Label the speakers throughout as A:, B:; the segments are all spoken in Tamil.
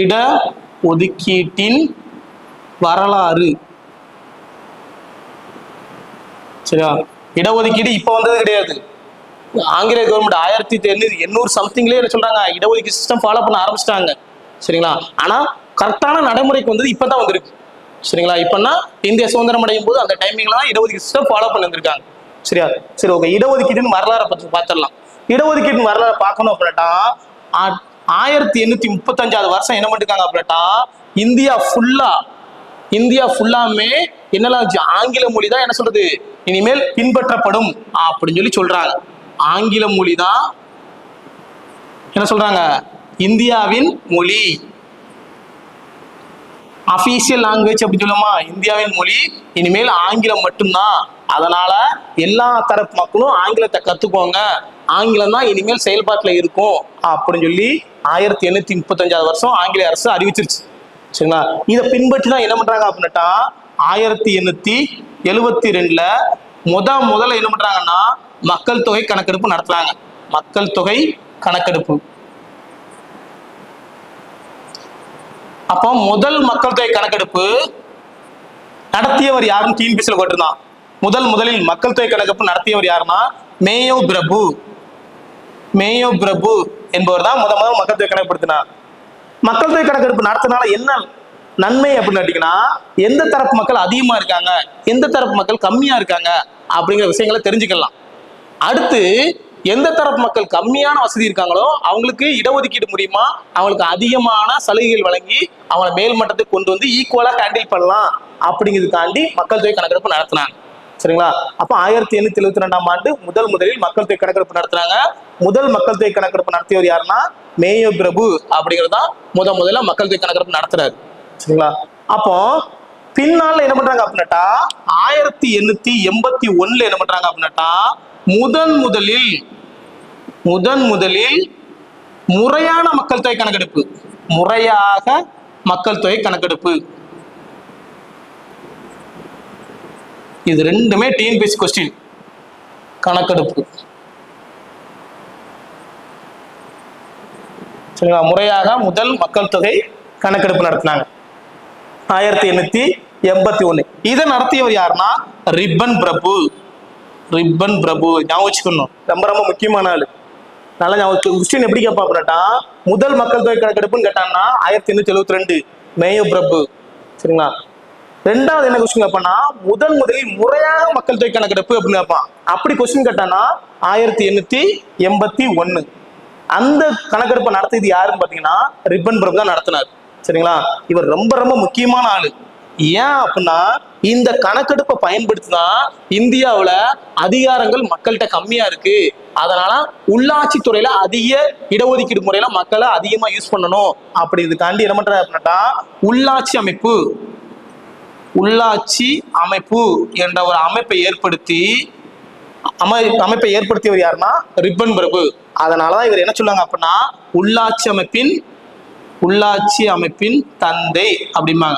A: இட ஒதுக்கீட்டின் வரலாறு. சரியா? இடஒதுக்கீடு இப்ப வந்தது கிடையாது. ஆங்கில கவர்மெண்ட் ஆயிரத்தி எண்ணூறு எண்ணூறு சம்திங்லேயே என்ன சொல்றாங்க? இடஒதுக்கீடு சிஸ்டம் ஃபாலோ பண்ண ஆரம்பிச்சிட்டாங்க. சரிங்களா? ஆனா கரெக்டான நடைமுறைக்கு வந்தது இப்பதான் வந்திருக்கு. சரிங்களா? இப்பன்னா இந்திய சுதந்திரம் அடையும் போது அந்த டைமிங்ல தான் இடஒதுக்கீடு சிஸ்டம் ஃபாலோ பண்ணி வந்திருக்காங்க. சரியா? சரி ஓகே. இடஒதுக்கீடுன்னு வரலாறை பத்தி பார்த்துடலாம். இடஒதுக்கீடு வரலாறு பார்க்கணும் அப்படின்னா ஆயிரத்தி எண்ணூத்தி முப்பத்தஞ்சாவது வருஷம் என்ன பண்ணிருக்காங்க அப்படின்னா இந்தியா ஃபுல்லா இந்தியா ஃபுல்லாமே என்னெல்லாம் ஆங்கில மொழி தான் என்ன சொல்றது? இனிமேல் பின்பற்றப்படும் அப்படின்னு சொல்லி சொல்றாங்க. ஆங்கில மொழி தான் என்ன சொல்றாங்க? இந்தியாவின் மொழி. அபிஷியல் லாங்குவேஜ் அப்படின்னு சொல்லுமா இந்தியாவின் மொழி. இனிமேல் ஆங்கிலம் மட்டும்தான். அதனால எல்லா தரப்பு மக்களும் ஆங்கிலத்தை கத்துக்கோங்க. ஆங்கிலம் தான் இனிமேல் செயல்பாட்டில் இருக்கும் அப்படின்னு சொல்லி ஆயிரத்தி எண்ணூத்தி முப்பத்தஞ்சாவது வருஷம் ஆங்கில அரசு அறிவிச்சிருச்சு. சரிங்களா? இதை பின்பற்றி தான் என்ன பண்றாங்க அப்படின்னுட்டா ஆயிரத்தி எண்ணூத்தி எழுவத்தி ரெண்டுல முத முதல்ல என்ன பண்றாங்கன்னா மக்கள் தொகை கணக்கெடுப்பு நடத்துறாங்க. மக்கள் தொகை கணக்கெடுப்பு. அப்போ முதல் மக்கள் தொகை கணக்கெடுப்பு நடத்தியவர் யாரும் டிஎன்பிசியில் போட்டிருந்தான் முதல் முதலில் மக்கள் தொகை கணக்கெடுப்பு நடத்தியவர் யாருன்னா? மேயோ பிரபு. மேயோ பிரபு என்பவர் தான் முத முதல் மக்கள் தொகை கணக்கெடுத்தினார் மக்கள் தொகை கணக்கெடுப்பு நடத்தினால என்ன நன்மை அப்படின்னு கேட்டீங்கன்னா எந்த தரப்பு மக்கள் அதிகமா இருக்காங்க எந்த தரப்பு மக்கள் கம்மியா இருக்காங்க அப்படிங்கிற விஷயங்களை தெரிஞ்சுக்கலாம். அடுத்து எந்த தரப்பு மக்கள் கம்மியான வசதி இருக்காங்களோ அவங்களுக்கு இடஒதுக்கீடு மூலியமா அவங்களுக்கு அதிகமான சலுகைகள் வழங்கி அவங்களை மேல் மட்டத்துக்கு கொண்டு வந்து ஈக்குவலா ஹேண்டில் பண்ணலாம் அப்படிங்கிறதுக்காண்டி மக்கள் தொகை கணக்கெடுப்பு நடத்தினாங்க. சரிங்களா? அப்ப ஆயிரத்தி எண்ணூத்தி எழுபத்தி ரெண்டாம் ஆண்டு முதல் முதலில் மக்கள் தொகை கணக்கெடுப்பு நடத்துறாங்க முதல் மக்கள் தொகை கணக்கெடுப்பு நடத்தியவர் யாருன்னா? மேயோ பிரபு அப்படிங்கிறது தான் முத முதல்ல மக்கள் தொகை கணக்கெடுப்பு நடத்துறாரு. சரிங்களா? அப்போ பின்னால என்ன பண்றாங்க அப்படின்னாட்டா ஆயிரத்தி எண்ணூத்தி எண்பத்தி ஒண்ணுல என்ன பண்றாங்க அப்படின்னாட்டா முதன் முதலில் முதன் முதலில் முறையான மக்கள் தொகை கணக்கெடுப்பு. முறையாக மக்கள் தொகை கணக்கெடுப்பு. இது ரெண்டுமே டிஎன்பிஎஸ்சி கொஸ்டின் கணக்கெடுப்பு. சரிங்களா? முறையாக முதல் மக்கள் தொகை கணக்கெடுப்பு நடத்தினாங்க. ஆயிரத்தி எண்ணூத்தி எண்பத்தி ஒன்னு இதை நடத்தியவர் யாருன்னா? ரிப்பன் பிரபு. ரிப்பன் பிரபு. ஞாபகம் வச்சுக்கணும். ரொம்ப ரொம்ப முக்கியமான ஆள். நல்லா ஞாபகம் கொஸ்டின் எப்படி கேட்பா அப்படின்னா முதல் மக்கள் தொகை கணக்கெடுப்புன்னு கேட்டான்னா ஆயிரத்தி எண்ணூத்தி எழுபத்தி ரெண்டு. மேயோ பிரபு. சரிங்களா? ரெண்டாவது என்ன கொஸ்டின் கேட்பான்னா முதன் முதலில் முறையாக மக்கள் தொகை கணக்கெடுப்பு அப்படின்னு கேட்பான். அப்படி கொஸ்டின் கேட்டான்னா ஆயிரத்தி எண்ணூத்தி எண்பத்தி ஒண்ணு. அந்த கணக்கெடுப்பை நடத்தியது யாருன்னு பாத்தீங்கன்னா ரிப்பன் பிரபு தான் நடத்தினார். சரிங்களா? இவர் ரொம்ப ரொம்ப முக்கியமான ஆளு. ஏன் அப்படின்னா இந்த கணக்கெடுப்பை பயன்படுத்தி தான் அதிகாரங்கள் மக்கள்கிட்ட கம்மியா இருக்கு. அதனால உள்ளாட்சி துறையில அதிக இடஒதுக்கீடு முறையில மக்களை அதிகமா யூஸ் பண்ணணும். அப்படி இதுக்காண்டி என்ன பண்றாரு அப்படின்னா உள்ளாட்சி அமைப்பு உள்ளாட்சி அமைப்பு என்ற ஒரு அமைப்பை ஏற்படுத்தி அமை அமைப்பை ஏற்படுத்தியவர் யாருன்னா? ரிப்பன் பிரபு. அதனாலதான் இவர் என்ன சொல்லுவாங்க அப்படின்னா உள்ளாட்சி அமைப்பின் உள்ளாட்சி அமைப்பின் தந்தை அப்படிம்பாங்க.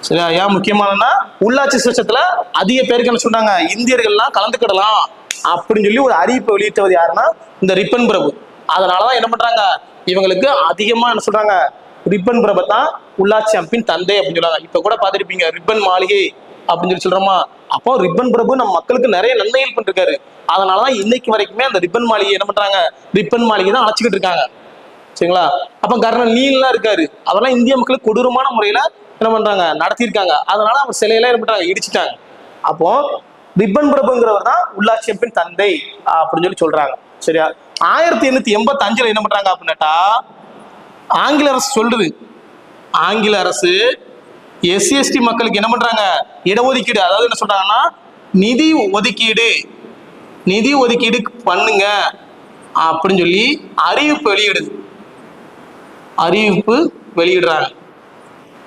A: சரியா? ஏன் முக்கியமானன்னா உள்ளாட்சி சிஸ்டத்துல அதிக பேருக்கு என்ன சொன்னாங்க இந்தியர்கள்லாம் கலந்துக்கிடலாம் அப்படின்னு சொல்லி ஒரு அறிவிப்பை வெளியிட்டவர் யாருன்னா இந்த ரிப்பன் பிரபு. அதனாலதான் என்ன பண்றாங்க? இவங்களுக்கு அதிகமா என்ன சொல்றாங்க? ரிப்பன் பிரபு தான் உள்ளாட்சி அமைப்பின் தந்தை அப்படின்னு சொல்றாங்க இப்ப கூட பாத்திருப்பீங்க ரிப்பன் மாளிகை அப்படின்னு சொல்லி சொல்றோமா? அப்போ ரிப்பன் பிரபு நம்ம மக்களுக்கு நிறைய நன்மைகள் பண்ணிருக்காரு. அதனாலதான் இன்னைக்கு வரைக்குமே அந்த ரிப்பன் மாளிகை என்ன பண்றாங்க? ரிப்பன் மாளிகை தான் அழைச்சிக்கிட்டு இருக்காங்க. சரிங்களா? அப்ப கர்ணன் நீல்லாம் இருக்காரு. அதெல்லாம் இந்திய மக்களுக்கு கொடூரமான முறையில என்ன பண்றாங்க? நடத்தியிருக்காங்க. அதனால அவர் சிலையெல்லாம் என்ன பண்றாங்க? இடிச்சிட்டாங்க. அப்போ ரிப்பன் பிரபுங்கிறவர் தான் உள்ளாட்சி அமைப்பின் தந்தை அப்படின்னு சொல்லி சொல்றாங்க. சரியா? ஆயிரத்தி எண்ணூத்தி எண்பத்தி அஞ்சுல என்ன பண்றாங்க அப்படின்னாட்டா ஆங்கில அரசு சொல்லுது. ஆங்கில அரசு எஸ்சி எஸ்டி மக்களுக்கு என்ன பண்றாங்க? இடஒதுக்கீடு. அதாவது என்ன சொல்றாங்கன்னா நிதி ஒதுக்கீடு. நிதி ஒதுக்கீடு பண்ணுங்க அப்படின்னு சொல்லி அறிவிப்பு வெளியிடுது. அறிவிப்பு வெளியிடுறாங்க.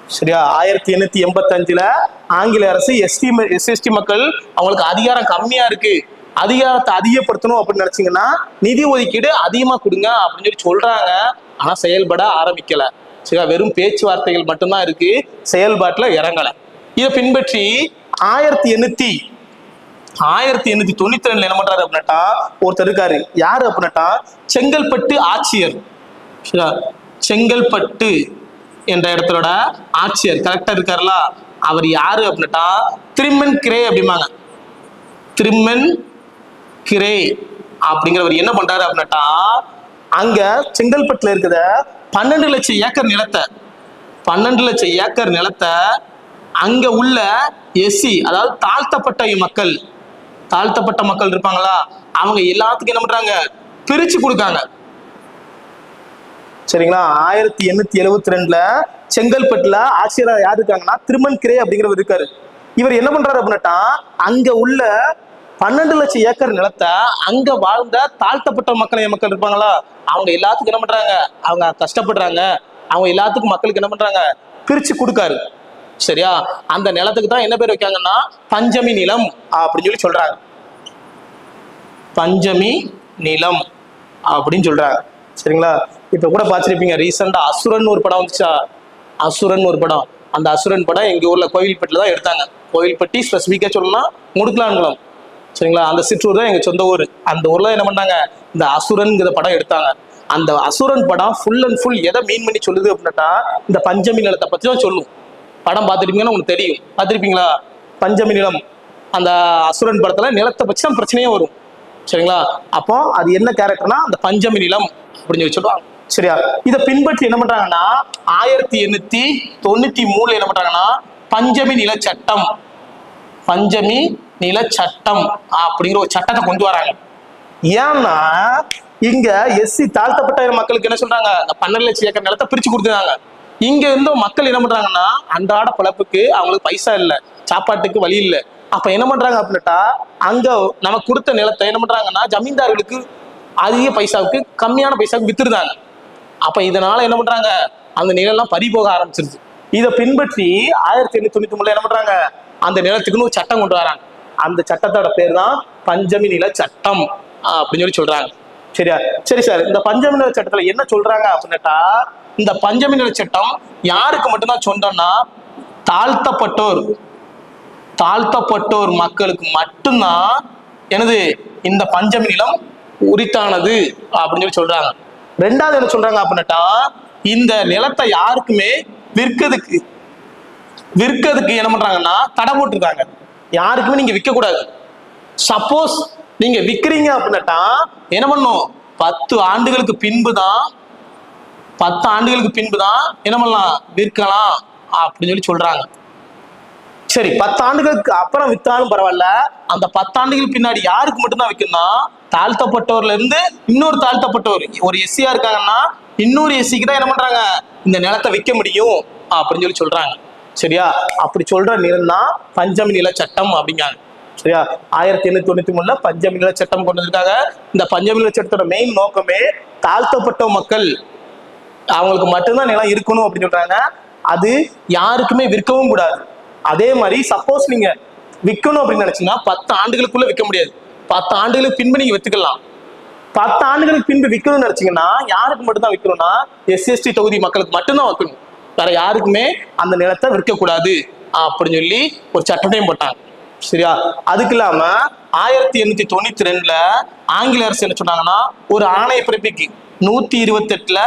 A: சரியா? ஆயிரத்தி எண்ணூத்தி எண்பத்தி அஞ்சுல ஆங்கில அரசு எஸ்டி எஸ்எஸ்டி மக்கள் அவங்களுக்கு அதிகாரம் கம்மியா இருக்கு. அதிகாரத்தை அதிகப்படுத்தணும் அப்படின்னு நினைச்சீங்கன்னா நிதி ஒதுக்கீடு அதிகமா கொடுங்க அப்படின்னு சொல்லி சொல்றாங்க. ஆனா செயல்பட ஆரம்பிக்கல. சரியா? வெறும் பேச்சுவார்த்தைகள் மட்டும்தான் இருக்கு. செயல்பாட்டுல இறங்கல. இதை பின்பற்றி ஆயிரத்தி எண்ணூத்தி ஆயிரத்தி எண்ணூத்தி தொண்ணூத்தி ரெண்டுல என்ன பண்றாரு அப்படின்னாட்டா ஒருத்தர் இருக்காரு. யாரு அப்படின்னாட்டா செங்கல்பட்டு ஆட்சியர். சரியா? செங்கல்பட்டு என்ற இடத்தோட ஆட்சியர். கரெக்டா இருக்காருல அவர் யாரு அப்படின்னுட்டா திருமன் கிரே அப்படிம்பாங்க. திருமன் கிரே அப்படிங்கிறவர் என்ன பண்றாரு அப்படின்னாட்டா அங்க செங்கல்பட்டுல இருக்கிற பன்னெண்டு லட்சம் ஏக்கர் நிலத்தை. பன்னெண்டு லட்சம் ஏக்கர் நிலத்தை அங்க உள்ள எஸ்சி அதாவது தாழ்த்தப்பட்ட மக்கள் தாழ்த்தப்பட்ட மக்கள் இருப்பாங்களா? அவங்க எல்லாத்துக்கும் என்ன பண்றாங்க? பிரிச்சு கொடுக்காங்க. சரிங்களா? ஆயிரத்தி எண்ணூத்தி எழுவத்தி ரெண்டுல செங்கல்பட்டுல ஆட்சியராக யார் இருக்காங்கன்னா திருமன் கிரே அப்படிங்கிறவர் இருக்காரு. இவர் என்ன பண்றாரு அப்படின்னாட்டா அங்க உள்ள பன்னெண்டு லட்சம் ஏக்கர் நிலத்தை அங்க வாழ்ந்த தாழ்த்தப்பட்ட மக்கள் மக்கள் இருப்பாங்களா? அவங்க எல்லாத்துக்கும் என்ன பண்றாங்க? அவங்க கஷ்டப்படுறாங்க. அவங்க எல்லாத்துக்கும் மக்களுக்கு என்ன பண்றாங்க? பிரிச்சு கொடுக்காரு. சரியா? அந்த நிலத்துக்கு தான் என்ன பேர் வைக்காங்கன்னா பஞ்சமி நிலம் அப்படின்னு சொல்லி சொல்றாங்க. பஞ்சமி நிலம் அப்படின்னு சொல்றாங்க. சரிங்களா? இப்ப கூட பார்த்துருப்பீங்க ரீசெண்டா அசுரன் ஒரு படம் வந்துச்சா? அசுரன் ஒரு படம். அந்த அசுரன் படம் எங்க ஊர்ல கோவில்பட்டில தான் எடுத்தாங்க. கோவில்பட்டி ஸ்பெசிஃபிக்கா சொல்லணும்னா முடுக்கலான்குளம். சரிங்களா? அந்த சிற்றூர் தான் எங்க சொந்த ஊர். அந்த ஊர்ல என்ன பண்ணாங்க? இந்த அசுரன்ங்கிற படம் எடுத்தாங்க. அந்த அசுரன் படம் ஃபுல் அண்ட் ஃபுல் எதை மீன் பண்ணி சொல்லுது அப்படின்னாட்டா இந்த பஞ்சமி நிலத்தை பத்தி தான் சொல்லும். படம் பார்த்துருப்பீங்கன்னா உங்களுக்கு தெரியும். பார்த்துருப்பீங்களா? பஞ்சமி நிலம். அந்த அசுரன் படத்துல நிலத்தை பற்றி தான் பிரச்சனையே வரும். சரிங்களா? அப்போ அது என்ன கேரக்டர்னா அந்த பஞ்சமி நிலம் அப்படின்னு சொல்லி சொல்லுவாங்க. சரியா? இதை பின்பற்றி என்ன பண்றாங்கன்னா ஆயிரத்தி எண்ணூத்தி தொண்ணூத்தி மூணுல என்ன பண்றாங்கன்னா பஞ்சமி நில சட்டம் பஞ்சமி நில சட்டம் அப்படிங்கிற ஒரு சட்டத்தை கொண்டு வராங்க. ஏன்னா இங்க எஸ்சி தாழ்த்தப்பட்ட மக்களுக்கு என்ன சொல்றாங்க? பன்னெண்டு லட்சம் ஏக்கர் நிலத்தை பிரிச்சு கொடுத்துருக்காங்க இங்க இருந்தும் மக்கள் என்ன பண்றாங்கன்னா அன்றாட பிழப்புக்கு அவங்களுக்கு பைசா இல்லை சாப்பாட்டுக்கு வழி இல்லை. அப்ப என்ன பண்றாங்க அப்படின்னுட்டா அங்க நமக்கு கொடுத்த நிலத்தை என்ன பண்றாங்கன்னா ஜமீன்தார்களுக்கு அதிக பைசாவுக்கு கம்மியான பைசாவுக்கு வித்துருந்தாங்க அப்ப இதனால என்ன பண்றாங்க? அந்த நிலம் பறி போக ஆரம்பிச்சிருச்சு. இதை பின்பற்றி ஆயிரத்தி எண்ணூத்தி தொண்ணூத்தி மூணுல என்ன பண்றாங்க? அந்த நிலத்துக்குன்னு ஒரு சட்டம் கொண்டு வராங்க. அந்த சட்டத்தோட பேர் தான் பஞ்சமி நில சட்டம் அப்படின்னு சொல்லி சொல்றாங்க. சரியா? சரி சார் இந்த பஞ்சமி நில சட்டத்துல என்ன சொல்றாங்க அப்படின்னாட்டா இந்த பஞ்சமி நில சட்டம் யாருக்கு மட்டும்தான் சொந்தம்னா தாழ்த்தப்பட்டோர் தாழ்த்தப்பட்டோர் மக்களுக்கு மட்டும்தான் எனது இந்த பஞ்சமி நிலம் உரித்தானது அப்படின்னு சொல்லி சொல்றாங்க. ரெண்டாவது என்ன சொல்றாங்க அப்படின்னாட்டா இந்த நிலத்தை யாருக்குமே விற்கிறதுக்கு விற்கிறதுக்கு என்ன பண்றாங்கன்னா தடை போட்டிருக்காங்க. யாருக்குமே நீங்க விற்க கூடாது. சப்போஸ் நீங்க விற்கிறீங்க அப்படின்னாட்டா என்ன பண்ணும் பத்து ஆண்டுகளுக்கு பின்பு தான் பத்து ஆண்டுகளுக்கு பின்பு தான் என்ன பண்ணலாம்? விற்கலாம் அப்படின்னு சொல்லி சொல்றாங்க. சரி பத்தாண்டுகளுக்கு அப்புறம் வித்தாலும் பரவாயில்ல. அந்த பத்தாண்டுகள் பின்னாடி யாருக்கு மட்டும்தான் விற்கணும்னா தாழ்த்தப்பட்டவர்ல இருந்து இன்னொரு தாழ்த்தப்பட்டவர் ஒரு எஸ்சியா இருக்காங்கன்னா இன்னொரு எஸ்சிக்கு தான் என்ன பண்றாங்க? இந்த நிலத்தை விற்க முடியும் அப்படின்னு சொல்லி சொல்றாங்க. சரியா? அப்படி சொல்ற நிலம் தான் பஞ்சமி நில சட்டம் அப்படிங்காங்க சரியா? ஆயிரத்தி எண்ணூத்தி தொண்ணூத்தி மூணுல பஞ்சமி நில சட்டம் கொண்டு வந்திருக்காங்க. இந்த பஞ்சமி நில சட்டத்தோட மெயின் நோக்கமே தாழ்த்தப்பட்ட மக்கள். அவங்களுக்கு மட்டும்தான் நிலம் இருக்கணும் அப்படின்னு சொல்றாங்க. அது யாருக்குமே விற்கவும் கூடாது. அதே மாதிரி சப்போஸ் நீங்க விற்கணும் அப்படின்னு நினைச்சீங்கன்னா பத்து ஆண்டுகளுக்குள்ள விற்க முடியாது. பத்து ஆண்டுகளுக்கு பின்பு நீங்க வித்துக்கலாம். பத்து ஆண்டுகளுக்கு பின்பு விற்கணும்னு நினைச்சீங்கன்னா யாருக்கு மட்டும்தான் விற்கணும்னா எஸ்சிஎஸ்டி தொகுதி மக்களுக்கு மட்டும்தான் வைக்கணும் வேற யாருக்குமே அந்த நிலத்தை விற்கக்கூடாது அப்படின்னு சொல்லி ஒரு சட்டத்தையும் போட்டாங்க. சரியா? அதுக்கு இல்லாம ஆயிரத்தி எண்ணூத்தி தொண்ணூத்தி ரெண்டுல ஆங்கில அரசு என்ன சொன்னாங்கன்னா ஒரு ஆணைய பிறப்பிக்கு நூத்தி இருபத்தி எட்டுல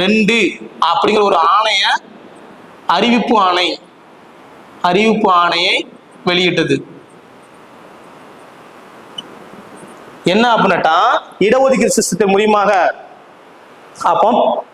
A: ரெண்டு அப்படிங்கிற ஒரு ஆணைய அறிவிப்பு ஆணை அறிவிப்பு ஆணையை வெளியிட்டது. என்ன அப்படின்னாட்டா இடஒதுக்கீடு சிஸ்டத்தின் மூலியமாக அப்போ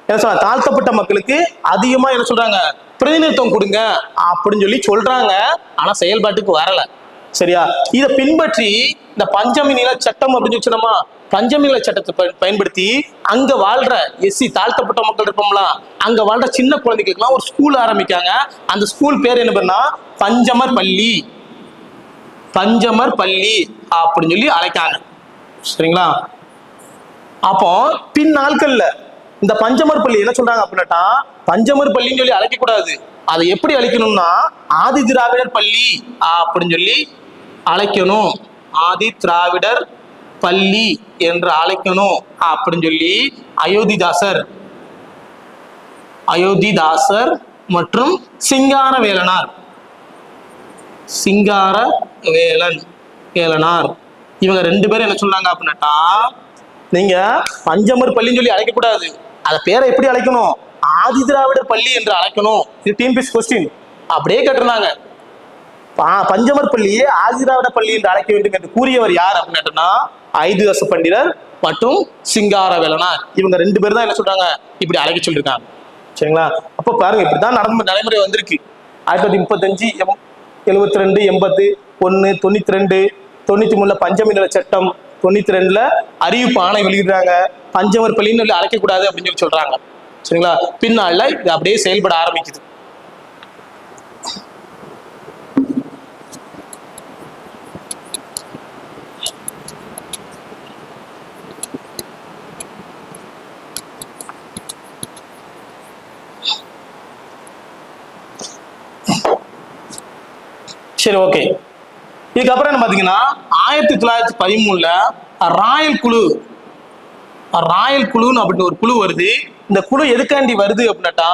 A: என்ன சொல்ற தாழ்த்தப்பட்ட மக்களுக்கு அதிகமா என்ன சொல்றாங்க பிரதிநிதித்துவம் கொடுங்க அப்படின்னு சொல்லி சொல்றாங்க. ஆனா செயல்பாட்டுக்கு வரல. சரியா? இதை பின்பற்றி இந்த பஞ்சமி நில சட்டம் அப்படின்னு சொல்லி சொன்னோமா பஞ்சமி நில சட்டத்தை பயன்படுத்தி அங்க வாழ்ற எஸ்சி தாழ்த்தப்பட்ட மக்கள் இருப்போம்ல அங்க வாழ்ற சின்ன குழந்தைகளுக்குலாம் ஒரு ஸ்கூல் ஆரம்பிக்காங்க. அந்த ஸ்கூல் பேர் என்ன பண்ணா பஞ்சமர் பள்ளி. பஞ்சமர் பள்ளி அப்படின்னு சொல்லி அழைக்காங்க. சரிங்களா? அப்போ பின் நாட்கள்ல இந்த பஞ்சமர் பள்ளி என்ன சொல்றாங்க அப்படின்னாட்டா பஞ்சமர் பள்ளின்னு சொல்லி அழைக்க கூடாது அதை எப்படி அழைக்கணும்னா ஆதி திராவிடர் பள்ளி அப்படின்னு சொல்லி அழைக்கணும். ஆதி திராவிடர் பள்ளி என்று அழைக்கணும் அப்படின்னு சொல்லி அயோத்திதாசர் அயோத்திதாசர் மற்றும் சிங்கார வேலனார் சிங்கார வேலன் வேலனார். இவங்க ரெண்டு பேரும் என்ன சொல்றாங்க அப்படின்னாட்டா நீங்க பஞ்சமர் பள்ளின்னு சொல்லி அழைக்கக்கூடாது. அதை பேரை எப்படி அழைக்கணும்? ஆதி திராவிட பள்ளி என்று அழைக்கணும். இது டிஎன்பிஎஸ் கொஸ்டின் அப்படியே கேட்டிருந்தாங்க. பஞ்சமர் பஞ்சமர் ஆதி ஆதிராவிட பள்ளி என்று அழைக்க வேண்டும் என்று கூறியவர் யார் அப்படின்னு கேட்டோம்னா ஐதுவச பண்டிதர் மற்றும் சிங்கார வேலனார். இவங்க ரெண்டு பேரும் தான் என்ன சொல்றாங்க? இப்படி அழைக்க சொல்லியிருக்காங்க. சரிங்களா? அப்ப பாருங்க இப்படிதான் நடந்து நடைமுறை வந்திருக்கு. ஆயிரத்தி தொள்ளாயிரத்தி முப்பத்தஞ்சு எம் எழுபத்தி ரெண்டு எண்பத்து ஒன்று தொண்ணூத்தி ரெண்டு தொண்ணூத்தி மூணுல பஞ்சமி சட்டம் தொண்ணூத்தி ரெண்டுல அறிவிப்பு ஆணை வெளியிடுறாங்க. பஞ்சமர் பள்ளின்னு சொல்லி அழைக்கக்கூடாது அப்படின்னு சொல்லி சொல்றாங்க. சரிங்களா? பின்னால இது அப்படியே செயல்பட ஆரம்பிக்குது. சரி ஓகே. இதுக்கப்புறம் என்ன பார்த்தீங்கன்னா ஆயிரத்தி தொள்ளாயிரத்தி பதிமூணுல ராயல் குழு ராயல் குழுன்னு அப்படின்னு ஒரு குழு வருது. இந்த குழு எதுக்காண்டி வருது அப்படின்னாட்டா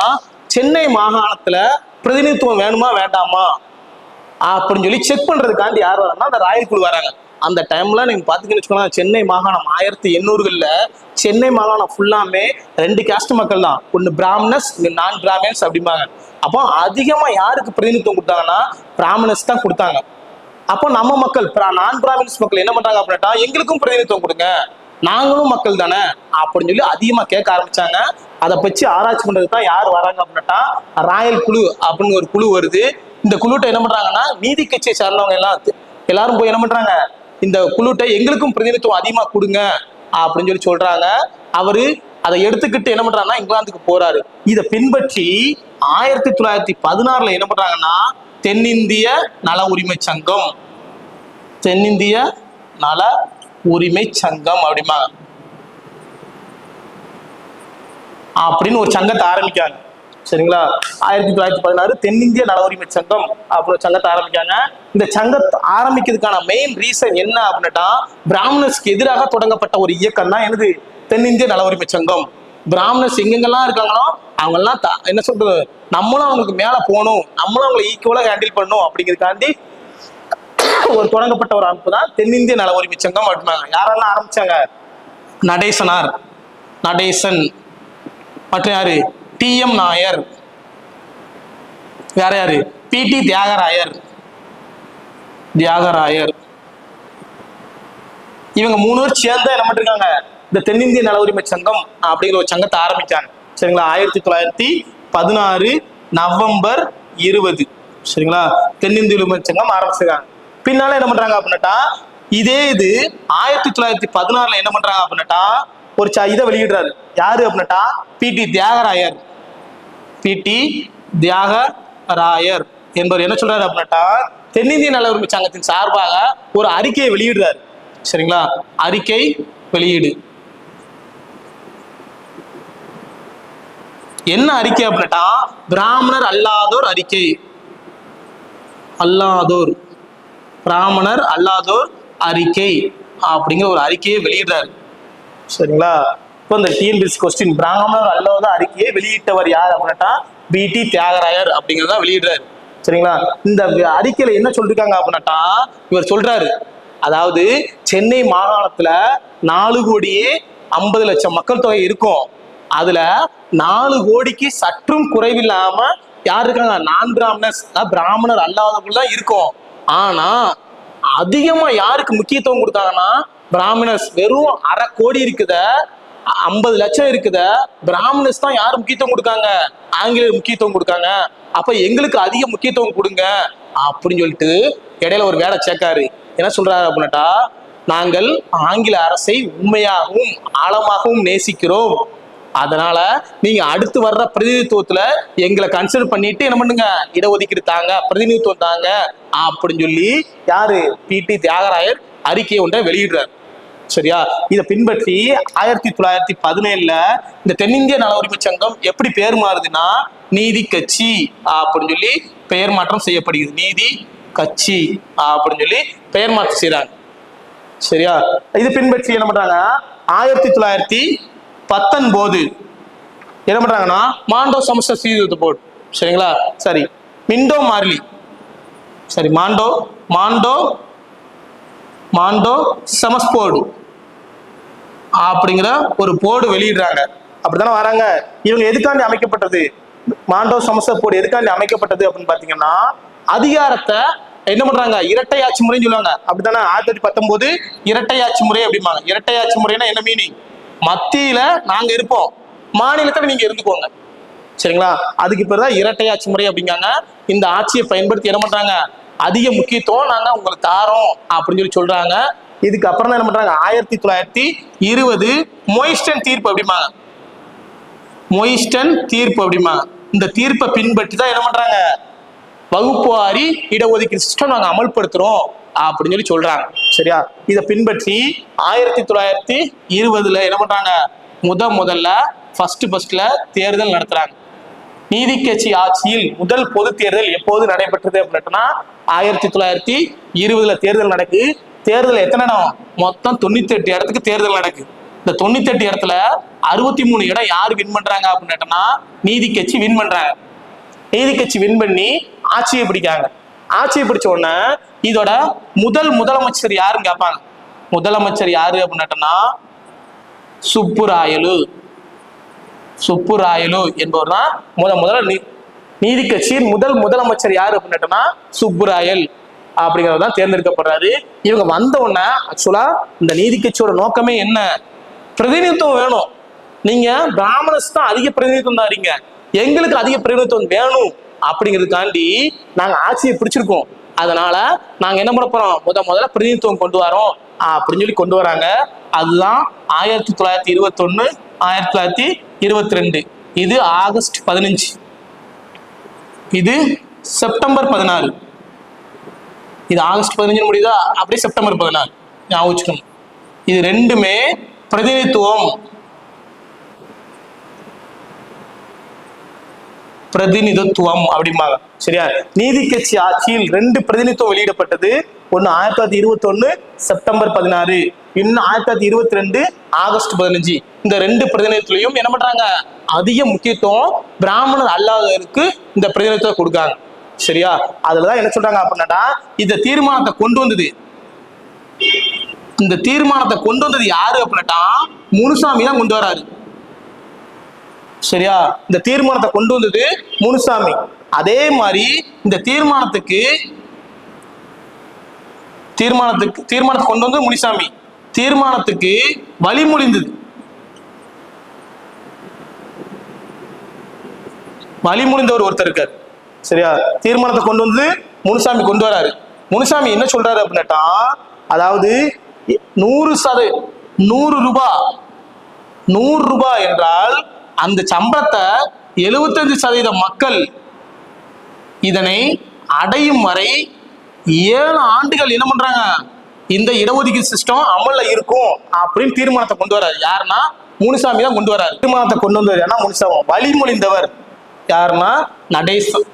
A: சென்னை மாகாணத்துல பிரதிநிதித்துவம் வேணுமா வேண்டாமா? அப்படின்னு சொல்லி செக் பண்றதுக்காண்டி யார் வராங்கன்னா அந்த ராயல் குழு வராங்க. அந்த டைம்ல நீங்க பாத்தீங்கன்னு வச்சுக்கோங்க சென்னை மாகாணம் ஆயிரத்தி எண்ணூறுகள்ல சென்னை மாகாணம் ஃபுல்லாமே ரெண்டு காஸ்ட் மக்கள் தான். ஒன்னு பிராமணஸ் நான் பிராமின்ஸ் அப்படிம்பாங்க. அப்போ அதிகமா யாருக்கு பிரதிநிதித்துவம் கொடுத்தாங்கன்னா பிராமணஸ் தான் கொடுத்தாங்க. அப்போ நம்ம மக்கள் நான் பிராமின்ஸ் மக்கள் என்ன பண்றாங்க அப்படின்னா எங்களுக்கும் பிரதிநிதித்துவம் கொடுங்க. நாங்களும் மக்கள் தானே அப்படின்னு சொல்லி அதிகமா கேட்க ஆரம்பிச்சாங்க. அதை பற்றி ஆராய்ச்சி பண்றதுக்கு தான் யார் வராங்க அப்படின்னா ராயல் குழு அப்படின்னு ஒரு குழு வருது. இந்த குழுட்டை என்ன பண்றாங்கன்னா நீதி கட்சியை சார்ந்தவங்க எல்லாம் எல்லாரும் போய் என்ன பண்றாங்க இந்த குழுட்டை எங்களுக்கும் பிரதிநிதித்துவம் அதிகமா கொடுங்க அப்படின்னு சொல்லி சொல்றாங்க. அவரு அதை எடுத்துக்கிட்டு என்ன பண்றாங்கன்னா இங்கிலாந்துக்கு போறாரு. இதை பின்பற்றி ஆயிரத்தி தொள்ளாயிரத்தி பதினாறுல என்ன பண்றாங்கன்னா தென்னிந்திய நல உரிமை சங்கம். தென்னிந்திய நல உரிமை சங்கம் அப்படிமா? அப்படின்னு ஒரு சங்கத்தை ஆரம்பிக்காங்க சரிங்களா? ஆயிரத்தி தொள்ளாயிரத்தி பதினாறு தென்னிந்திய நல உரிமை சங்கம் அப்படின்னு ஒரு சங்கத்தை ஆரம்பிக்காங்க இந்த சங்கத்தை ஆரம்பிக்கிறதுக்கான மெயின் ரீசன் என்ன அப்படின்னா பிராமணர்ஸ்க்கு எதிராக தொடங்கப்பட்ட ஒரு இயக்கம் தான் என்னது? தென்னிந்திய நல உரிமை சங்கம். பிராமணர்ஸ் எங்கெங்கெல்லாம் இருக்காங்களோ அவங்கெல்லாம் த- என்ன சொல்றது நம்மளும் அவங்களுக்கு மேல போகணும் நம்மளும் அவங்களை ஈக்குவலா ஹேண்டில் பண்ணணும் அப்படிங்கிறதுக்காண்டி ஒரு தொடங்கப்பட்ட ஒரு அமைப்பு தான் தென்னிந்திய நல உரிமை சங்கம் அப்படின்னாங்க யாரெல்லாம் ஆரம்பிச்சாங்க? நடேசனார் நடேசன் மற்றும் யாரு? T M Nair. வேற யாரு? P T Thyagarayar. தியாகராயர். இவங்க மூணு பேர் சேர்ந்து என்ன பண்ணிருக்காங்க இந்த தென்னிந்திய நல உரிமை சங்கம் அப்படிங்கிற ஒரு சங்கத்தை ஆரம்பிச்சாங்க. சரிங்களா? ஆயிரத்தி தொள்ளாயிரத்தி பதினாறு நவம்பர் இருபது. சரிங்களா? தென்னிந்திய உரிமை சங்கம் ஆரம்பிச்சிருக்காங்க. பின்னால என்ன பண்றாங்க அப்படின்னாட்டா இதே இது ஆயிரத்தி தொள்ளாயிரத்தி பதினாறுல என்ன பண்றாங்க அப்படின்னாட்டா ஒரு ச இதை வெளியிடுறாரு. யாரு அப்படின்னாட்டா P. T. Thyagarayar. P. T. Thyagarayar என்பவர் என்ன சொல்றாரு அப்படின்னாட்டா தென்னிந்திய நல உரிமை சங்கத்தின் சார்பாக ஒரு அறிக்கையை வெளியிடுறாரு. சரிங்களா? அறிக்கை வெளியீடு. என்ன அறிக்கை அப்படின்னாட்டா பிராமணர் அல்லாதோர் அறிக்கை. அல்லாதோர். பிராமணர் அல்லாதோர் அறிக்கை அப்படிங்கிற ஒரு அறிக்கையை வெளியிடுறாரு. சரிங்களா? இப்போ இந்த டிஎன்பிஎஸ் கொஸ்டின் பிராமணர் அல்லாத அறிக்கையை வெளியிட்டவர் யார் அப்படின்னாட்டா பிடி தியாகராயர் அப்படிங்கிறத வெளியிடுறாரு. சரிங்களா? இந்த அறிக்கையில என்ன சொல்லிருக்காங்க அப்படின்னாட்டா இவர் சொல்றாரு அதாவது சென்னை மாகாணத்துல நாலு கோடியே ஐம்பது லட்சம் மக்கள் தொகை இருக்கும். அதுல நாலு கோடிக்கு சற்றும் குறைவில்லாம யார் இருக்காங்க? நான் பிராமணர்ஸ் பிராமணர் அல்லாதவங்களாம் இருக்கும். ஆனா அதிகமா யாருக்கு முக்கியத்துவம் கொடுத்தாங்கன்னா பிராமணர்ஸ். வெறும் அரை கோடி இருக்குத ஐம்பது லட்சம் இருக்குத பிராமணர்ஸ் தான் யார் முக்கியத்துவம் கொடுக்காங்க? ஆங்கிலேயர் முக்கியத்துவம் கொடுக்காங்க. அப்ப எங்களுக்கு அதிக முக்கியத்துவம் கொடுங்க அப்படின்னு சொல்லிட்டு இடையில ஒரு வேலை சேர்க்காரு. என்ன சொல்றாரு அப்படின்னாட்டா நாங்கள் ஆங்கில அரசை உண்மையாகவும் ஆழமாகவும் நேசிக்கிறோம். அதனால நீங்க அடுத்து வர்ற பிரதிநிதித்துவத்துல எங்களை கன்சிடர் பண்ணிட்டு என்ன பண்ணுங்க? இடஒதுக்கீடு தாங்க பிரதிநிதித்துவம் தாங்க அப்படின்னு சொல்லி யாரு? பி டி தியாகராயர் அறிக்கை ஒன்றை வெளியிடுறாரு. சரியா? இதை பின்பற்றி ஆயிரத்தி தொள்ளாயிரத்தி பதினேழுல இந்த தென்னிந்திய நல உரிமை சங்கம் எப்படி பேர் மாறுதுன்னா நீதி கட்சி அப்படின்னு சொல்லி பெயர் மாற்றம் செய்யப்படுகிறது. நீதி கட்சி அப்படின்னு சொல்லி பெயர் மாற்றம் செய்யறாங்க சரியா? இது பின்பற்றி என்ன பண்றாங்க? ஆயிரத்தி தொள்ளாயிரத்தி பத்தொன்பது. என்ன பண்றாங்கன்னா? மாண்டோ சமஸ்ட சீர்திருத்த போர்டு. சரிங்களா? சரி. Minto Morley. சரி மாண்டோ மாண்டோ மாண்டோ செமஸ் போர்டு. அப்படிங்கிற ஒரு போர்டு வெளியிடுறாங்க. அப்ப அப்படித்தானே வராங்க? இவங்க எதுக்காண்டி அமைக்கப்பட்டது? மாண்டோ சமஸ்த போர்டு எதுக்காண்டி அமைக்கப்பட்டது அப்படின்னு பாத்தீங்கன்னா அதிகாரத்தை என்ன பண்றாங்க? இரட்டையாட்சி முறைன்னு சொல்லுவாங்க. அப்படித்தானே? ஆயிரத்தி தொள்ளாயிரத்தி பத்தொன்பது இரட்டையாட்சி முறை அப்படிம்பாங்க. இரட்டையாட்சி முறைன்னா என்ன மீனிங் மத்தியில நாங்க இருப்போம். மாநிலத்துல நீங்க இருந்துக்கோங்க. சரிங்களா? அதுக்கு பேர் தான் இரட்டையாட்சி முறை அப்படிங்காங்க. இந்த ஆட்சியை பயன்படுத்தி என்ன பண்றாங்க? அதிக முக்கியத்துவம் நாங்க உங்களுக்கு தாரோம் அப்படின்னு சொல்லி சொல்றாங்க. இதுக்கு அப்புறம் தான் என்ன பண்றாங்க? ஆயிரத்தி தொள்ளாயிரத்தி இருபது மொயிஸ்டன் தீர்ப்பு அப்படிமாங்க மொயிஸ்டன் தீர்ப்பு அப்படிம்பாங்க. இந்த தீர்ப்பை பின்பற்றி தான் என்ன பண்றாங்க? வகுப்பு வாரி இடஒதுக்கீடு சிஸ்டம் நாங்கள் அமல்படுத்துறோம். அப்படின்னு சொல்லி சொல்றாங்க. சரியா? இதை பின்பற்றி ஆயிரத்தி தொள்ளாயிரத்தி இருபதுல என்ன பண்றாங்க? முத முதல்ல ஃபர்ஸ்ட் ஃபர்ஸ்ட்ல தேர்தல் நடத்துறாங்க. நீதி கட்சி ஆட்சியில் முதல் பொது தேர்தல் எப்போது நடைபெற்றது அப்படின்னா ஆயிரத்தி தொள்ளாயிரத்தி இருபதுல தேர்தல் நடக்கு. தேர்தல் எத்தனை இடம்? மொத்தம் தொண்ணூத்தி எட்டு இடத்துக்கு தேர்தல் நடக்கு. இந்த தொண்ணூத்தி எட்டு இடத்துல அறுபத்தி மூணு இடம் யார் வின் பண்றாங்க அப்படின்னா நீதி கட்சி வின் பண்றாங்க. நீதி கட்சி வின் பண்ணி ஆட்சியை பிடிக்காங்க ஆட்சியை பிடிச்ச உடனே இதோட முதல் முதலமைச்சர் யாருன்னு கேட்பாங்க முதலமைச்சர் யாரு அப்படின்னாட்டோம்னா சுப்புராயலு. சுப்புராயலு என்பவர் தான் முத முதல்ல நீ நீதி கட்சியின் முதல் முதலமைச்சர் யாரு அப்படின்னாட்டோம்னா சுப்புராயல் அப்படிங்கிறது தான் தேர்ந்தெடுக்கப்படுறாரு. இவங்க வந்த உடனே ஆக்சுவலா இந்த நீதி கட்சியோட நோக்கமே என்ன? பிரதிநிதித்துவம் வேணும். நீங்க பிராமணஸ் தான் அதிக பிரதிநிதித்துவம் தான் எங்களுக்கு அதிக பிரதிநிதித்துவம் வேணும் அப்படிங்கிறதுக்காண்டி நாங்க ஆட்சியை பிடிச்சிருக்கோம். அதனால நாங்க என்ன பண்ண போறோம்? முத முதல்ல பிரதிநிதித்துவம் கொண்டு வரோம். அப்படின்னு சொல்லி கொண்டு வராங்க. அதுதான் ஆயிரத்தி தொள்ளாயிரத்தி இருபத்தொன்னு ஆயிரத்தி தொள்ளாயிரத்தி இருபத்தி ரெண்டு இது ஆகஸ்ட் பதினஞ்சு. இது செப்டம்பர் பதினாறு. இது ஆகஸ்ட் பதினஞ்சு முடியுதா? அப்படியே செப்டம்பர் பதினாறு. ஞாபகம் வச்சுக்கணும். இது ரெண்டுமே பிரதிநிதித்துவம். பிரதிநிதித்துவம் அப்படிம்பாங்க. சரியா? நீதி கட்சி ஆட்சியில் ரெண்டு பிரதிநிதித்துவம் வெளியிடப்பட்டது. ஒன்னு ஆயிரத்தி தொள்ளாயிரத்தி இருபத்தி ஒன்னு செப்டம்பர் பதினாறு. இன்னும் ஆயிரத்தி தொள்ளாயிரத்தி இருபத்தி ரெண்டு ஆகஸ்ட் பதினஞ்சு. இந்த ரெண்டு பிரதிநிதித்துவம் என்ன பண்றாங்க? அதிக முக்கியத்துவம் பிராமணர் அல்லாதவருக்கு இந்த பிரதிநிதித்துவம் கொடுக்காங்க. சரியா? அதுலதான் என்ன சொல்றாங்க அப்படின்னாடா இந்த தீர்மானத்தை கொண்டு வந்தது. இந்த தீர்மானத்தை கொண்டு வந்தது யாரு அப்படின்னாட்டா முனுசாமி தான் கொண்டு வராரு. சரியா? இந்த தீர்மானத்தை கொண்டு வந்தது முனுசாமி. அதே மாதிரி இந்த தீர்மானத்துக்கு தீர்மானத்துக்கு தீர்மானத்தை கொண்டு வந்து முனிசாமி. தீர்மானத்துக்கு வழிமொழிந்தது வழிமொழிந்தவர் ஒருத்தர் இருக்கார். சரியா? தீர்மானத்தை கொண்டு வந்து முனுசாமி கொண்டு வராரு. முனுசாமி என்ன சொல்றாரு அப்படின்னாட்டா அதாவது நூறு சத நூறு ரூபாய் நூறு ரூபாய் என்றால் அந்த சம்பளத்தை எழுபத்தஞ்சு சதவீத மக்கள் இதனை அடையும் வரை ஏழு ஆண்டுகள் என்ன பண்றாங்க? இந்த இடஒதுக்கீடு சிஸ்டம் அமல்ல இருக்கும் அப்படின்னு தீர்மானத்தை கொண்டு வராரு யாருன்னா? முனுசாமி தான் கொண்டு வராரு தீர்மானத்தை கொண்டு வந்தவர் ஏன்னா முனுசாமி. வழிமொழிந்தவர் யாருன்னா? நடேசன்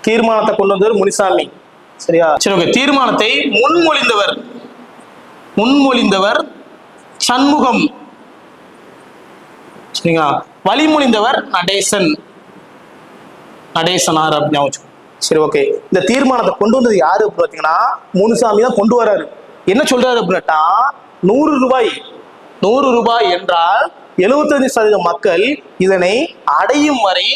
A: தீர்மானத்தை கொண்டு வந்தவர் முனிசாமி. சரியா? சரி ஓகே. தீர்மானத்தை முன்மொழிந்தவர். முன்மொழிந்தவர் சண்முகம். சரிங்களா? வழிமொழிந்தவர் நடேசன். நடேசனார் அப்படின்னு ஞாபகம் சரி ஓகே இந்த தீர்மானத்தை கொண்டு வந்தது யாரு அப்படின்னு பார்த்தீங்கன்னா முனுசாமி தான் கொண்டு வராரு. என்ன சொல்றாரு அப்படின்னா நூறு ரூபாய் நூறு ரூபாய் என்றால் எழுபத்தஞ்சு சதவீத மக்கள் இதனை அடையும் வரை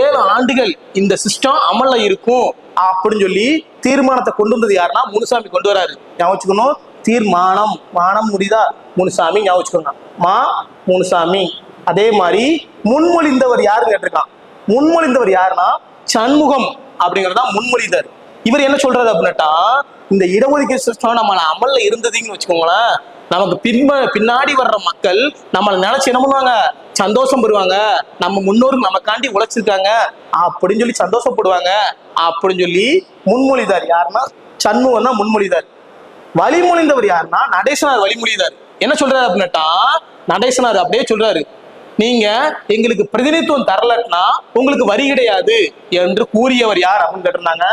A: ஏழு ஆண்டுகள் இந்த சிஸ்டம் அமல்ல இருக்கும் அப்படின்னு சொல்லி தீர்மானத்தை கொண்டு வந்தது யாருன்னா முனுசாமி கொண்டு வராரு. ஞாபகம் தீர்மானம் மானம் முடிதா? முனுசாமி ஞாபகம் மா முனுசாமி. அதே மாதிரி முன்மொழிந்தவர் யாருன்னு கேட்டிருக்கான். முன்மொழிந்தவர் யாருன்னா சண்முகம் அப்படிங்கறதா முன்மொழிந்தார். இவர் என்ன சொல்றாரு அப்படின்னாட்டா இந்த இடஒதுக்கீடு சிஸ்டம் நம்ம அமல்ல இருந்ததுன்னு வச்சுக்கோங்களேன். நமக்கு பின்ப பின்னாடி வர்ற மக்கள் நம்மளை நினைச்சு என்ன பண்ணுவாங்க? சந்தோஷம் பெறுவாங்க. நம்ம முன்னோர் நமக்காண்டி உழைச்சிருக்காங்க. அப்படின்னு சொல்லி சந்தோஷப்படுவாங்க. அப்படின்னு சொல்லி முன்மொழிதார் யாருன்னா சண்முகம் தான் முன்மொழிதார் வழிமொழிந்தவர் யாருன்னா நடேசனார் வழிமொழிதார் என்ன சொல்றாரு அப்படின்னாட்டா நடேசனார் அப்படியே சொல்றாரு. நீங்க எங்களுக்கு பிரதிநிதித்துவம் தரலன்னா உங்களுக்கு வரி கிடையாது என்று கூறியவர் யார் அப்படின்னு கேட்டிருந்தாங்க.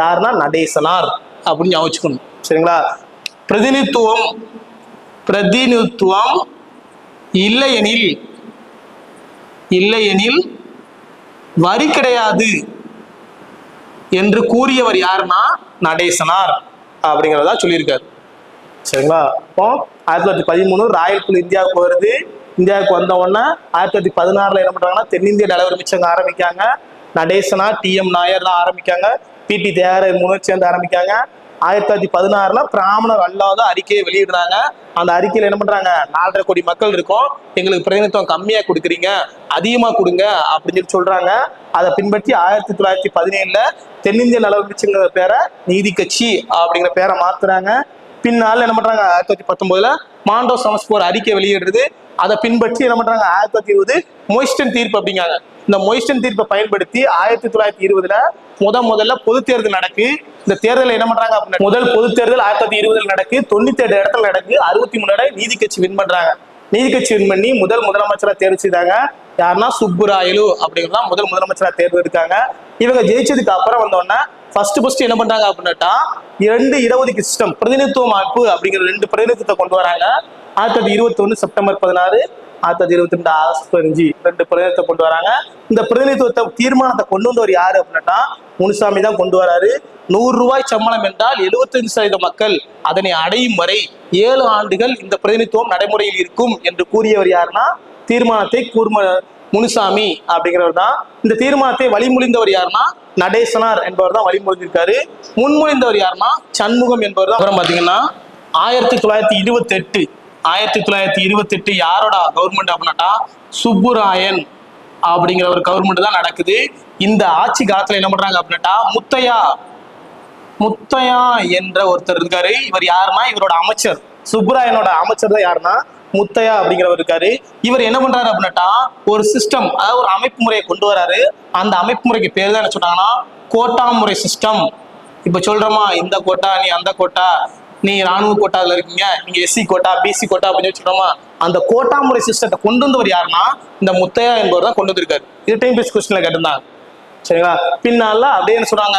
A: யாருன்னா நடேசனார் அப்படின்னு ஞாபகம் சரிங்களா? பிரதிநிதித்துவம் பிரதிநிதித்துவம் இல்லையெனில் இல்லையெனில் வரி கிடையாது என்று கூறியவர் யாருன்னா நடேசனார் அப்படிங்கிறதா சொல்லியிருக்காரு. சரிங்களா? இப்போ ஆயிரத்தி தொள்ளாயிரத்தி பதிமூணு ராயல் குழு இந்தியாவுக்கு வருது. இந்தியாவுக்கு வந்த உடனே ஆயிரத்தி தொள்ளாயிரத்தி பதினாறுல என்ன பண்றாங்கன்னா தென்னிந்திய நலவரி மிச்சங்க ஆரம்பிக்காங்க. நடேசனா டி எம் நாயர்லாம் ஆரம்பிக்காங்க. பிடி தேர் மூணு சேர்ந்து ஆரம்பிக்காங்க. ஆயிரத்தி தொள்ளாயிரத்தி பதினாறுல பிராமணர் அல்லாத அறிக்கையை வெளியிடுறாங்க. அந்த அறிக்கையில என்ன பண்றாங்க? நாலரை கோடி மக்கள் இருக்கும். எங்களுக்கு பிரதிநிதித்துவம் கம்மியா கொடுக்குறீங்க. அதிகமா கொடுங்க அப்படின்னு சொல்லி சொல்றாங்க. அதை பின்பற்றி ஆயிரத்தி தொள்ளாயிரத்தி பதினேழுல தென்னிந்திய நலவரிச்சுங்கிற பேரை நீதி கட்சி அப்படிங்கிற பேரை மாத்துறாங்க. பின்னால என்ன பண்றாங்க? ஆயிரத்தி தொள்ளாயிரத்தி பத்தொன்பதுல மாண்டோ சமஸ்போர் அறிக்கை வெளியிடுறது. அதை பின்பற்றி என்ன பண்றாங்க? ஆயிரத்தி தொள்ளாயிரத்தி இருபது மொய்ஸ்டன் தீர்ப்பு அப்படிங்காங்க இந்த மொய்ஸ்டன் தீர்ப்பை பயன்படுத்தி ஆயிரத்தி தொள்ளாயிரத்தி இருபதுல முத முதல்ல பொது தேர்தல் நடக்கு. இந்த தேர்தலில் என்ன பண்றாங்க அப்படின்னா முதல் பொது தேர்தல் ஆயிரத்தி தொள்ளாயிரத்தி இருபதுல நடக்கு. தொண்ணூத்தி ஏழு இடத்துல நடக்கு. அறுபத்தி மூணு இடம் நீதி கட்சி வின் பண்றாங்க. நீதி கட்சி வின் பண்ணி முதல் முதலமைச்சரா தேர்வு செய்தாங்க யாருன்னா சுப்புராயலு அப்படிங்கிறதா முதல் முதலமைச்சரா தேர்வு இருக்காங்க இவங்க ஜெயிச்சதுக்கு அப்புறம் வந்தோடனே ஃபர்ஸ்ட் ஃபர்ஸ்ட் என்ன பண்றாங்க அப்படின்னாட்டா இரண்டு இடஒதுக்கீடு சிஸ்டம் பிரதிநிதித்துவம் அமைப்பு அப்படிங்கிற ரெண்டு பிரதிநிதித்துவத்தை கொண்டு வராங்க. ஆயிரத்தி தொள்ளாயிரத்தி இருபத்தி ஒன்று செப்டம்பர் பதினாறு ஆயிரத்தி தொள்ளாயிரத்தி இருபத்தி ரெண்டு ஆகஸ்ட் பதினஞ்சு ரெண்டு பிரதிநிதித்துவம் கொண்டு வராங்க. இந்த பிரதிநிதித்துவத்தை தீர்மானத்தை கொண்டு வந்தவர் யாரு அப்படின்னா முனுசாமி தான் கொண்டு வராரு. நூறு ரூபாய் சம்பளம் என்றால் 75% சதவீத மக்கள் அதனை அடையும் வரை ஏழு ஆண்டுகள் இந்த பிரதிநிதித்துவம் நடைமுறையில் இருக்கும் என்று கூறியவர் யாருன்னா தீர்மானத்தை கூர்ம முனுசாமி அப்படிங்கிறவர் தான். இந்த தீர்மானத்தை வழிமொழிந்தவர் யாருன்னா நடேசனார் என்பவர் தான் வழிமொழிஞ்சிருக்காரு முன்மொழிந்தவர் யாருன்னா சண்முகம் என்பவர் தான். அப்புறம் பாத்தீங்கன்னா ஆயிரத்தி தொள்ளாயிரத்தி இருபத்தி எட்டு ஆயிரத்தி தொள்ளாயிரத்தி இருபத்தி எட்டு யாரோட கவர்மெண்ட் அப்படின்னாட்டா சுப்புராயன் அப்படிங்கிற ஒரு கவர்மெண்ட் தான் நடக்குது. இந்த ஆட்சி காலத்துல என்ன பண்றாங்க அப்படின்னாட்டா முத்தையா முத்தையா என்ற ஒருத்தர் இருக்காரு. இவர் யாருன்னா? இவரோட அமைச்சர். சுப்புராயனோட அமைச்சர் தான் யாருன்னா? முத்தையா அப்படிங்கிறவர் இருக்காரு. இவர் என்ன பண்றாரு அப்படின்னாட்டா ஒரு சிஸ்டம் அதாவது ஒரு அமைப்பு முறையை கொண்டு வராரு. அந்த அமைப்பு முறைக்கு பேர் தான் என்ன சொன்னாங்கன்னா கோட்டா முறை சிஸ்டம் இப்ப சொல்றோமா இந்த கோட்டா நீ அந்த கோட்டா? நீ ராணுவ கோட்டாவில் இருக்கீங்க நீங்க எஸ்சி கோட்டா பிசி கோட்டா அப்படின்னு வச்சுக்கிறோமா அந்த கோட்டா முறை சிஸ்டத்தை கொண்டு வந்தவர் யாருன்னா இந்த முத்தையா என்பவர் தான் கொண்டு வந்திருக்காரு. இது டைம் பேஸ் கொஸ்டின்ல கேட்டிருந்தாங்க சரிங்களா? பின்னால அப்படியே என்ன சொல்றாங்க